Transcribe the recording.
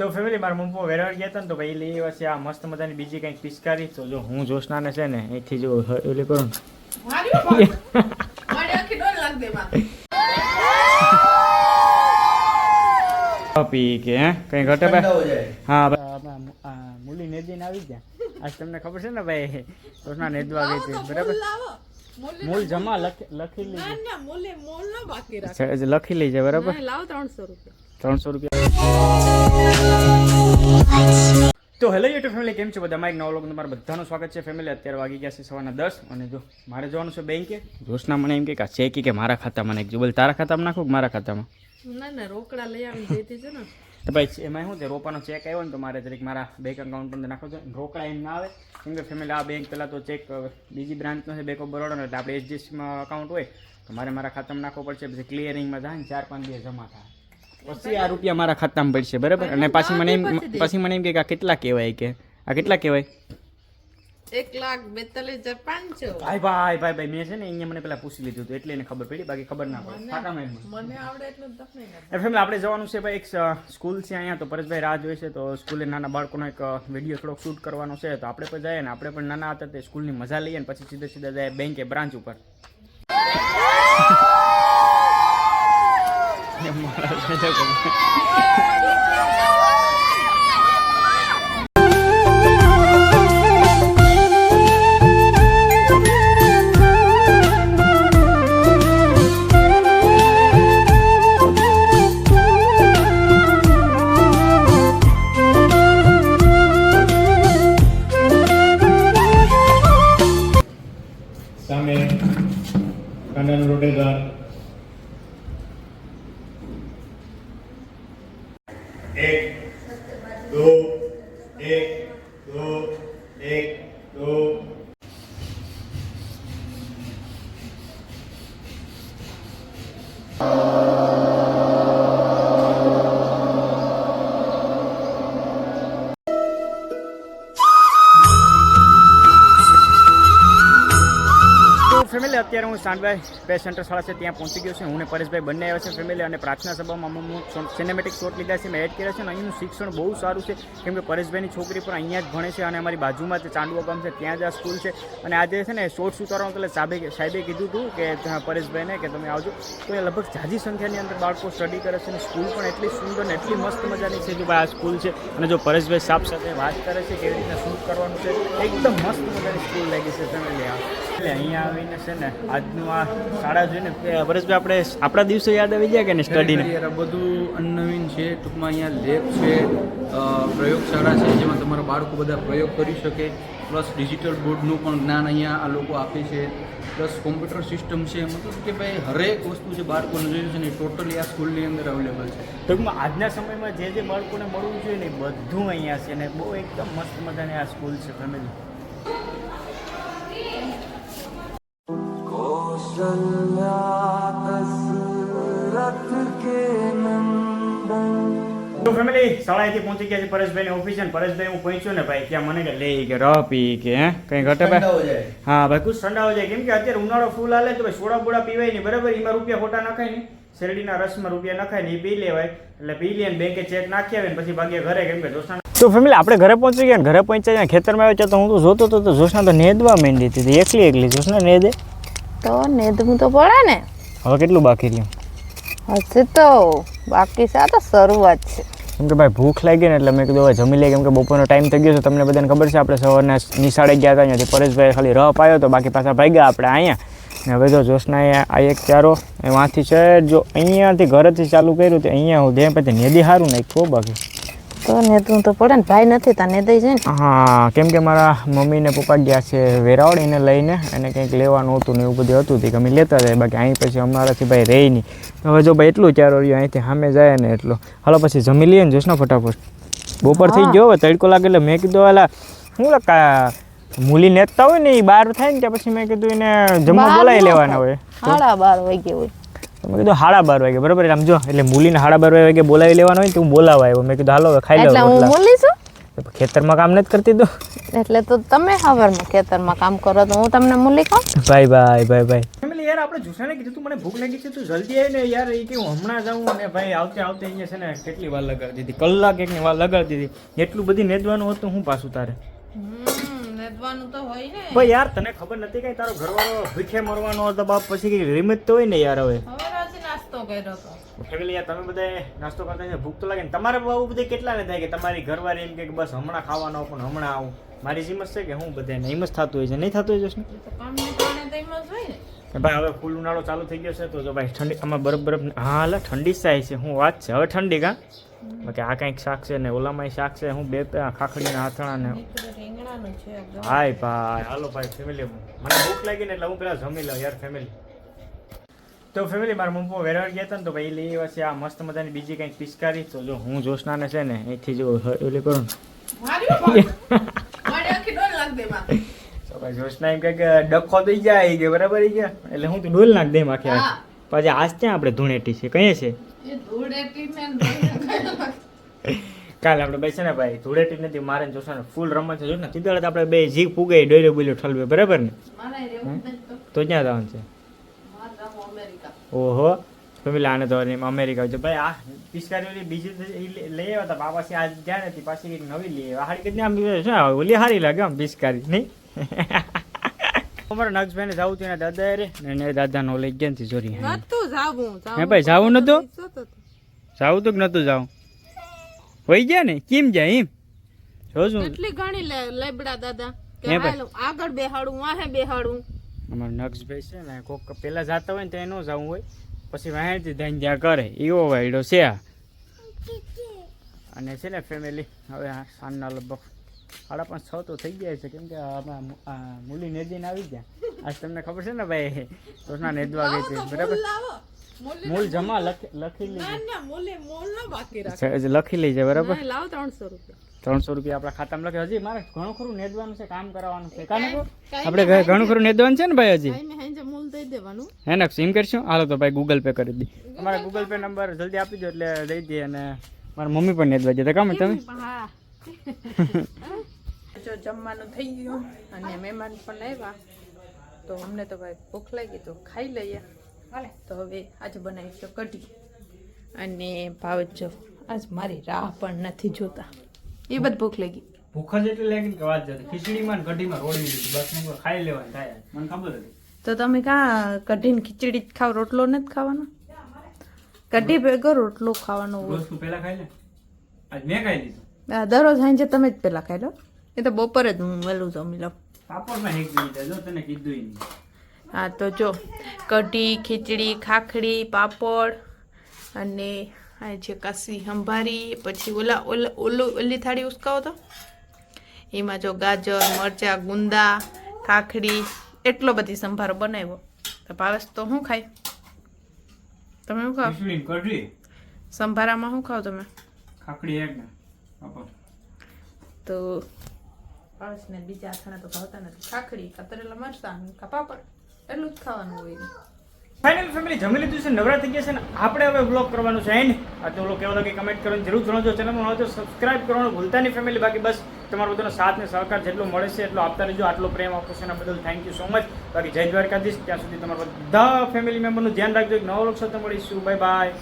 તો ફેમિલી મારા મમ્મી વેરાવળ ગયા હતા ને તો ભાઈ લઈ આવ્યા છે આ મસ્ત મજાની બીજી કંઈક પિચકારી તો જો હું જોશનાને છે ને અહીંથી જો એટલે કરું. પી કે હે? કઈ ઘટે ભાઈ? હો જાય. મુલી નેદીને આવી ગયા. આજ તમને ખબર છે ને ભાઈ? જોશના નેદવા ગઈ હતી. બરાબર? મૂલ મૂળ જમા લખી લખી લીધી. લખી લઈ લેજે બરાબર? લાવો 300 રૂપિયા. ત્રણસો રૂપિયા. તો હેલો યુટ્યુબ ફેમિલી કેમ છો બધા? માઇક નવા લોકો તમારું બધાનું સ્વાગત છે ફેમિલી. અત્યારે વાગી ગયા છે સવારના દસ અને જો મારે જવાનું છે બેંકે જોશના મને એમ કે ચેકી કે મારા ખાતામાં નાખજો બોલ તારા ખાતામાં નાખું કે મારા ખાતામાં? ના, ના, રોકડા લઈ આવી દેતી છે ને. તો ભાઈ એમાં શું છે? રોપાનો ચેક આવ્યો ને તો મારે જરીક મારા બેંક અકાઉન્ટ અંદર નાખવો છે. રોકડા એમ ના આવે. કેમ કે ફેમિલી આ બેંક પહેલાં તો ચેક બીજી બ્રાન્ચનો છે બેંક ઓફ બરોડાનો એટલે આપણે એચડીએફસીમાં અકાઉન્ટ હોય તો મારે મારા ખાતામાં નાખવો પડશે. પછી ક્લિયરિંગમાં જાય ને ચાર પાંચ દિવસ જમા થાય. પછી આ રૂપિયા મારા ખાતામાં પડશે બરાબર? અને પાછી મને એમ પછી મને એમ કે આ કેટલા કહેવાય કે? આ કેટલા કહેવાય? એક લાખ બેતાલીસ હજાર પાંચસો. ભાઈ ભાઈ ભાઈ ભાઈ મેં છે ને અહીંયા મને પેલા પૂછી લીધું હતું એટલે એને ખબર પડી બાકી ખબર ના પડે. ફાટામાં મેં મને આવડે એટલું તમને ફેમિલી આપણે જવાનું છે ભાઈ એક સ્કૂલ છે અહીંયા તો પરેશભાઈ રાહ જોઈ છે તો સ્કૂલે નાના બાળકોનો એક વીડિયો થોડોક શૂટ કરવાનો છે તો આપણે પણ જઈએ ને આપણે પણ નાના હતા તે સ્કૂલની મજા લઈએ ને પછી સીધા સીધા જાય બેંકે બ્રાન્ચ ઉપર. સામે કાંડાનું રોટેદાર એક દો એક દો એક દો તો અત્યારે હું સાંડભાઈ બે સેન્ટર શાળા છે, ત્યાં પહોંચી ગયો છું. હું ને પરેશભાઈ બંને આવ્યા છે ફેમિલી અને પ્રાર્થના સભામાં. હું સિનેમેટિક શોટ લીધા છે, મેં એડ કર્યા છે અને અહીંનું શિક્ષણ બહુ સારું છે. કેમ કે પરેશભાઈની છોકરી પણ અહીંયા જ ભણે છે અને અમારી બાજુમાં જે ચાંદુઓ ગામ છે, ત્યાં જ આ સ્કૂલ છે. અને આજે છે ને શોર્ટ્સ ઉતારવાનું એટલે સાહેબે સાહેબે કીધું હતું કે પરેશભાઈને કે તમે આવજો. તો એ લગભગ ઝાઝી સંખ્યાની અંદર બાળકો સ્ટડી કરે છે અને સ્કૂલ પણ એટલી સુંદર અને એટલી મસ્ત મજાની છે કે ભાઈ આ સ્કૂલ છે. અને જો પરેશભાઈ સાહેબ સાથે વાત કરે છે, કેવી રીતના શું કરવાનું છે, એકદમ મસ્ત મજાની સ્કૂલ લાગી છે, તમે આ એટલે અહીંયા આવીને છે ને આજનું આ શાળા જોઈને કે પરેશભાઈ આપણે આપણા દિવસો યાદ આવી ગયા કે ને? સ્ટડીને આ બધું અનનવીન છે ટૂંકમાં અહીંયા લેબ છે પ્રયોગશાળા છે જેમાં તમારા બાળકો બધા પ્રયોગ કરી શકે પ્લસ ડિજિટલ બોર્ડનું પણ જ્ઞાન અહીંયા આ લોકો આપે છે પ્લસ કોમ્પ્યુટર સિસ્ટમ છે મતલબ કે ભાઈ હરેક વસ્તુ જે બાળકોને જોઈએ છે ને ટોટલી આ સ્કૂલની અંદર અવેલેબલ છે. ટૂંકમાં આજના સમયમાં જે જે બાળકોને મળવું જોઈએ ને એ બધું અહીંયા છે ને બહુ એકદમ મસ્ત મજાની આ સ્કૂલ છે ફેમિલી ફેમિલી શાળાએથી પહોંચી ગયા છે પરેશભાઈની ઓફિસે ને પરેશભાઈ હું પહોંચ્યો ને ભાઈ? ત્યાં મને કે લે કે ર પી કે હે? કઈ ઘટે ભાઈ? હા ભાઈ કુછ ઠંડા હો જાય. કેમ કે અત્યારે ઉનાળો ફૂલ હાલે તો ભાઈ સોડા બોડા પીવાય નહીં બરાબર? એમાં રૂપિયા ખોટા નખાય નહીં. શેરડીના રસમાં રૂપિયા નખાય ને એ પી લેવાય. એટલે પી લે બેંકે ચેક નાખી આવે ને પછી ભાગ્યા ઘરે કેમ કે જોશના તો ફેમિલી આપણે ઘરે પહોંચી ગયા ઘરે પહોંચ્યા ત્યાં ખેતરમાં આવ્યા તો હું તો જોતો હતો તો જોશના તો નેદવા માંડી હતી એકલી એકલી જોશના નેદે. તો નેદવું તો પડે ને. હવે કેટલું બાકી રહ્યું? હજી તો બાકી તો શરૂઆત છે. કેમ કે ભાઈ ભૂખ લાગી ને એટલે મેં કીધું હવે જમી લઈએ કેમ કે બપોરનો ટાઈમ થઈ ગયો છે તમને બધાને ખબર છે આપણે સવારના નિશાળે ગયા હતા અહીંયાથી પરેશભાઈ ખાલી રહ પાયો તો બાકી પાછા ભાગ્યા આપણે અહીંયા. ને હવે જો જોશના આ એક ચારો એ વાંથી છે જો અહીંયાથી ઘરેથી ચાલુ કર્યું તો અહીંયા હું ધ્યાન પછી નેદી સારું નાખ્યું બાકી. તો નેદવું તો પડે ને ભાઈ નથી તા નેદાઈ જાય ને હા કેમ કે મારા મમ્મી ને પપ્પા ગયા છે વેરાવળ એને લઈને એને કંઈક લેવાનું હતું ને એવું બધું હતું કે અમે લેતા જાય બાકી અહીં પછી અમારાથી ભાઈ રહી નહીં. હવે જો ભાઈ એટલું ચારો રહ્યો અહીંથી સામે જાય ને એટલો. હાલો પછી જમી લઈએ ને જોશના ફટાફટ. બપોર થઈ ગયો હવે તડકો લાગે એટલે મેં કીધું એલા હું કા મૂલી નેતા હોય ને એ બહાર થાય ને ત્યાં પછી મેં કીધું એને જમવા બોલાવી લેવાના હોય. સાડા બાર વાગ્યા હોય. મેં કીધું હાડા બાર વાગે બરાબર? આમ જો એટલે મૂલીને હાડા બાર વાગે બોલાવી લેવાનો હોય તો હું બોલાવા આવ્યો. મેં કીધું હાલો ખાઈ એટલે હું લો મૂલી છું? ખેતરમાં કામ નથી કરતી તો. એટલે તો તમે હવારમાં ખેતરમાં કામ કરો તો હું તમને મૂલી કહું? ભાઈ ભાઈ ભાઈ ભાઈ. ફેમિલી યાર આપણે જોશાને કીધું તું મને ભૂખ લાગી છે તું જલ્દી આવી ને યાર એ કે હું હમણાં જાઉં અને ભાઈ આવતે આવતે અહીંયા છે ને કેટલી વાર લગાડી દીધી? કલાક એકની વાર લગાડી દીધી. એટલું બધી નેદવાનું હતું હું પાછું તારે. નેદવાનું તો હોય ને. ભાઈ યાર તને ખબર નથી કઈ તારો ઘરવાળો ભીખે મરવાનો હતો બાપ પછી કઈ રિમિત તો હોય ને યાર હવે નાસ્તો કર્યો હતો ફેમિલી યાર તમે બધા નાસ્તો કરતા છે ભૂખ તો લાગે ને. તમારે બહુ બધે કેટલા ને થાય કે તમારી ઘરવાળી એમ કે બસ હમણાં ખાવાનો પણ હમણાં આવું. મારી હિંમત છે કે હું બધાને હિંમત થતું હોય છે. નહીં થતું હોય જશું ભાઈ હવે ફૂલ ઉનાળો ચાલુ થઈ ગયો છે તો જો ભાઈ ઠંડી આમાં બરફ બરફ હા હાલે ઠંડી થાય છે. હું વાત છે. હવે ઠંડી કા? બાકી આ કંઈક શાક છે ને ઓલામાંય શાક છે. હું બે ખાખડીના હાથણા ને. હાય ભાઈ હાલો ભાઈ ફેમિલી મને ભૂખ લાગી ને એટલે હું પેલા જમી લઉં યાર ફેમિલી તો ફેમિલી મારા મમ્મી વેરાવળ ગયા હતા ને તો ભાઈ લઈ આવ્યા છે આ મસ્ત મજાની બીજી કંઈક પિચકારી તો જો હું જોશનાને છે ને અહીંથી જો ઓલી કરું. તો જોશના એમ કે ડખો થઈ જાય કે બરાબર ગયા એટલે હું તો ડોલ નાખ દે આખી. પછી આજ ત્યાં આપણે ધૂણેટી છે કહીએ છે. કાલે આપણે છે ને ભાઈ ધૂળેટી નથી મારે જોશો ફૂલ રમત છે જો ને તીધળ આપણે બે જીભ ફૂગે ડોલ્યો બોલ્યો ઠલવે બરાબર ને તો. ક્યાં જવાનું છે. ઓહો તમે લાને તો અમેરિકા જો ભાઈ આ પિસ્કારી બીજી તો લઈ આવ્યા હતા પાછી આજ જ્યાં નથી પાછી નવી લઈ આવ્યા. હારી કેટલી આમ શું ઓલી હારી લાગે આમ પિસ્કારી નહીં? અમારા નક્ષભાઈને જવું હતું એના દાદા રે ને દાદા નો લઈ ગયા નથી જાવું. હે ભાઈ, જાવું નતું? તો. જાવું તો કે નતું જાવું? હોય ગયા ને? કેમ જાય એમ? જો શું કેટલી ઘણી લેબડા દાદા. આગળ બેહાડું વાહે બેહાડું. અમારા નક્ષભાઈ છે ને કોક પહેલાં જતા હોય ને ત્યાં ન જવું હોય. પછી વાહેરથી ધન જ્યાં કરે એવો વાયડો છે આ. અને છે ને ફેમિલી હવે સાંજના લગભગ સાડા પાંચ છ તો થઈ ગયા છે કેમ કે મૂલી નેદીને આવી ગયા. આજ તમને ખબર છે ને ભાઈ કૃષ્ણ નેદવા ગઈ હતી. બરાબર? મૂલ જમા લખી લખી લીધી. લખી લઈ જાય બરાબર લાવો ત્રણસો રૂપિયા. ત્રણસો રૂપિયા આપણા ખાતામાં લખે હજી મારે ઘણું ખરું નેદવાનું છે કામ કરાવવાનું છે. કાને આપણે ઘણું ખરું નેદવાનું છે ને ભાઈ હજી? ભાઈ મેં દઈ દેવાનું. હે ને સિમ કરશું? હાલો તો ભાઈ ગૂગલ પે કરી દી. અમારા ગૂગલ પે નંબર જલ્દી આપી દો એટલે દઈ દઈએ અને મારા મમ્મી પણ નેદવા જતા. કામ તમે? હા. જો જમવાનું થઈ ગયું અને મહેમાન પણ આવ્યા તો અમને તો ભાઈ ભૂખ લાગી તો ખાઈ લઈએ. તો હવે આજે બનાવી છે કઢી. અને ભાવ જો આજ મારી રાહ પણ નથી જોતા. એ બધ ભૂખ લાગી. ભૂખ જ એટલે લાગી કે વાત જતી ખીચડીમાં ને કઢીમાં રોડી દીધી બસ ખાઈ લેવાનું થાય મને ખબર હતી. તો તમે કાં કઢીને ખીચડી જ ખાવ? રોટલો નથી ખાવાનો? કઢી ભેગો રોટલો ખાવાનો હોય. પહેલા ખાઈ લે? આજ મેં ખાઈ લીધું. દરરોજ સાંજે તમે જ પેલા ખાઈ લો. એ તો બપોરે જ હું વહેલું જમી લઉં. પાપડમાં હેક દીધા જો તને કીધું હા તો જો. કઢી ખીચડી ખાખડી પાપડ અને આ છે કાસી સંભારી પછી ઓલા ઓલા ઓલું થાળી ઉસકાવો તો? એમાં જો ગાજર મરચાં ગુંદા ખાખડી એટલો બધી સંભારો બનાવ્યો. તો ભાવેશ તો શું ખાય તમે શું ખાવ? સંભારામાં શું ખાવ તમે? ખાખડી એક ને પાપડ. તો ભાવેશને બીજા અથાણા તો ભાવતા નથી. ખાખડી કતરેલા મરચાં કા પાપડ એટલું જ ખાવાનું હોય. ફાઇનલ ફેમિલી જમી લીધું છે નવરા થઈ ગયા છે ને આપણે હવે બ્લોગ કરવાનું છે. એન્ડ આ તો કેવો લાગે કમેન્ટ કરવાની જરૂર જણાવજો. ચેનલમાં હોય તો સબસ્ક્રાઇબ કરવાનું ભૂલતા નહીં ફેમિલી બાકી. બસ, તમારો બધાનો સાથ ને સહકાર જેટલો મળે છે એટલો આપતા રહેજો. આટલો પ્રેમ આપો છો એના બદલ થેન્ક યુ સો મચ બાકી જય દ્વારકાધીશ. ત્યાં સુધી તમારા બધા ફેમિલી મેમ્બરનું ધ્યાન રાખજો. એક નવો લોક સાથે મળીશું. Bye bye